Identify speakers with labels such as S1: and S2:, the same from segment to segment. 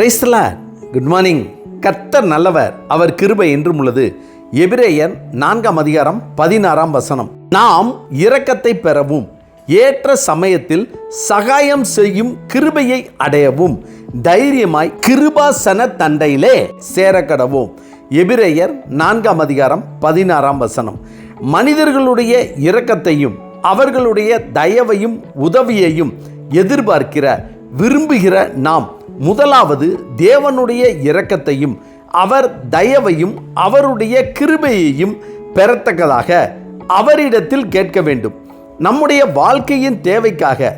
S1: பிரைஸ்லா good morning கர்த்தர் நல்லவர் அவர் கிருபை என்றும் உள்ளது. எபிரேயர் நான்காம் அதிகாரம் பதினாறாம் வசனம். நாம் இரக்கத்தை பெறவும் ஏற்ற சமயத்தில் சகாயம் செய்யும் கிருபையை அடையவும் தைரியமாய் கிருபாசன தண்டையிலே சேரக்கடவும். எபிரேயர் நான்காம் அதிகாரம் பதினாறாம் வசனம். மனிதர்களுடைய இரக்கத்தையும் அவர்களுடைய தயவையும் உதவியையும் எதிர்பார்க்கிற விரும்புகிற நாம் முதலாவது தேவனுடைய இரக்கத்தையும் அவர் தயவையும் அவருடைய கிருபையையும் பெறத்தக்கதாக அவரிடத்தில் கேட்க வேண்டும். நம்முடைய வாழ்க்கையின் தேவைக்காக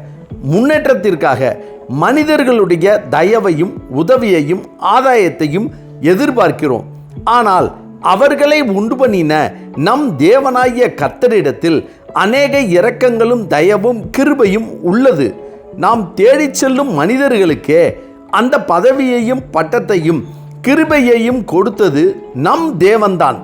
S1: முன்னேற்றத்திற்காக மனிதர்களுடைய தயவையும் உதவியையும் ஆதாயத்தையும் எதிர்பார்க்கிறோம். ஆனால் அவர்களை உண்டு பண்ணின நம் தேவனாகிய கத்தரிடத்தில் அநேக இரக்கங்களும் தயவும் கிருபையும் உள்ளது. நாம் தேடிச் செல்லும் மனிதர்களுக்கே அந்த பதவியையும் பட்டத்தையும் கிருபையையும் கொடுத்தது நம் தேவன்தான்.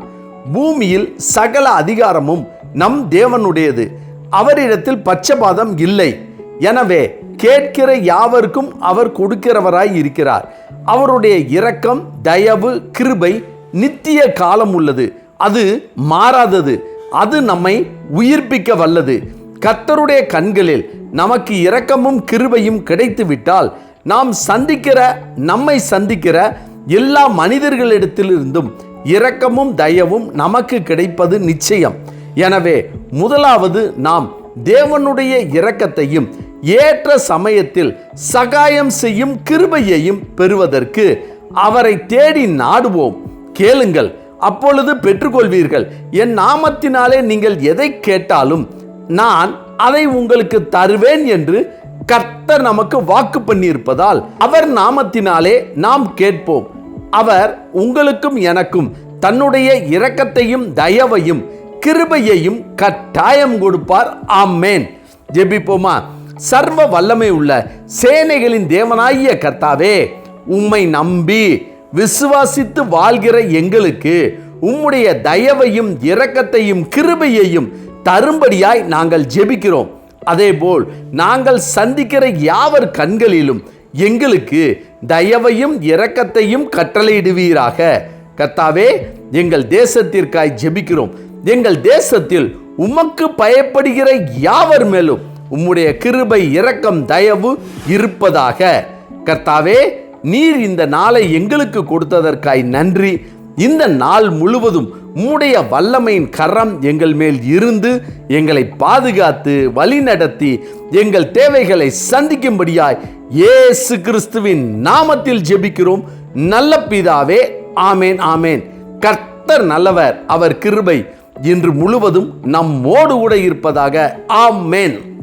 S1: பூமியில் சகல அதிகாரமும் நம் தேவனுடையது. அவரிடத்தில் பட்சபாதம் இல்லை. எனவே கேட்கிற யாவருக்கும் அவர் கொடுக்கிறவராய் இருக்கிறார். அவருடைய இரக்கம் தயவு கிருபை நித்திய காலம் உள்ளது. அது மாறாதது. அது நம்மை உயிர்ப்பிக்க வல்லது. கர்த்தருடைய கண்களில் நமக்கு இரக்கமும் கிருபையும் கிடைத்துவிட்டால் நாம் சந்திக்கிற நம்மை சந்திக்கிற எல்லா மனிதர்களிடத்திலிருந்தும் இரக்கமும் தயவும் நமக்கு கிடைப்பது நிச்சயம். எனவே முதலாவது நாம் தேவனுடைய இரக்கத்தையும் ஏற்ற சமயத்தில் சகாயம் செய்யும் கிருபையையும் பெறுவதற்கு அவரை தேடி நாடுவோம். கேளுங்கள் அப்பொழுது பெற்றுக்கொள்வீர்கள். என் நாமத்தினாலே நீங்கள் எதை கேட்டாலும் நான் அதை உங்களுக்கு தருவேன் என்று கர்த்தர் நமக்கு வாக்கு பண்ணியிருப்பதால் அவர் நாமத்தினாலே நாம் கேட்போம். அவர் உங்களுக்கும் எனக்கும் தன்னுடைய இரக்கத்தையும் தயவையும் கிருபையையும் கட்டாயம் கொடுப்பார். ஆமேன். ஜெபிப்போமா? சர்வ வல்லமை உள்ள சேனைகளின் தேவனாகிய கர்த்தாவே உம்மை நம்பி விசுவாசித்து வாழ்கிற எங்களுக்கு உம்முடைய தயவையும் இரக்கத்தையும் கிருபையையும் தரும்படியாய் நாங்கள் ஜெபிக்கிறோம். அதேபோல் நாங்கள் சந்திக்கிற யாவர் கண்களிலும் எங்களுக்கு தயவையும் இரக்கத்தையும் கட்டளையிடுவீராக. கர்த்தாவே எங்கள் தேசத்திற்காய் ஜெபிக்கிறோம். எங்கள் தேசத்தில் உமக்கு பயப்படுகிற யாவர் மேலும் உம்முடைய கிருபை இரக்கம் தயவு இருப்பதாக. கர்த்தாவே நீர் இந்த நாளை எங்களுக்கு கொடுத்ததற்காய் நன்றி. இந்த நாள் முழுவதும் உம்முடைய வல்லமையின் கரம் எங்கள் மேல் இருந்து எங்களை பாதுகாத்து வழிநடத்தி எங்கள் தேவைகளை சந்திக்கும்படியாய் இயேசு கிறிஸ்துவின் நாமத்தில் ஜெபிக்கிறோம். நல்ல பிதாவே ஆமேன் ஆமேன். கர்த்தர் நல்லவர் அவர் கிருபை இன்று முழுவதும் நம்மோடு கூட இருப்பதாக ஆமேன்.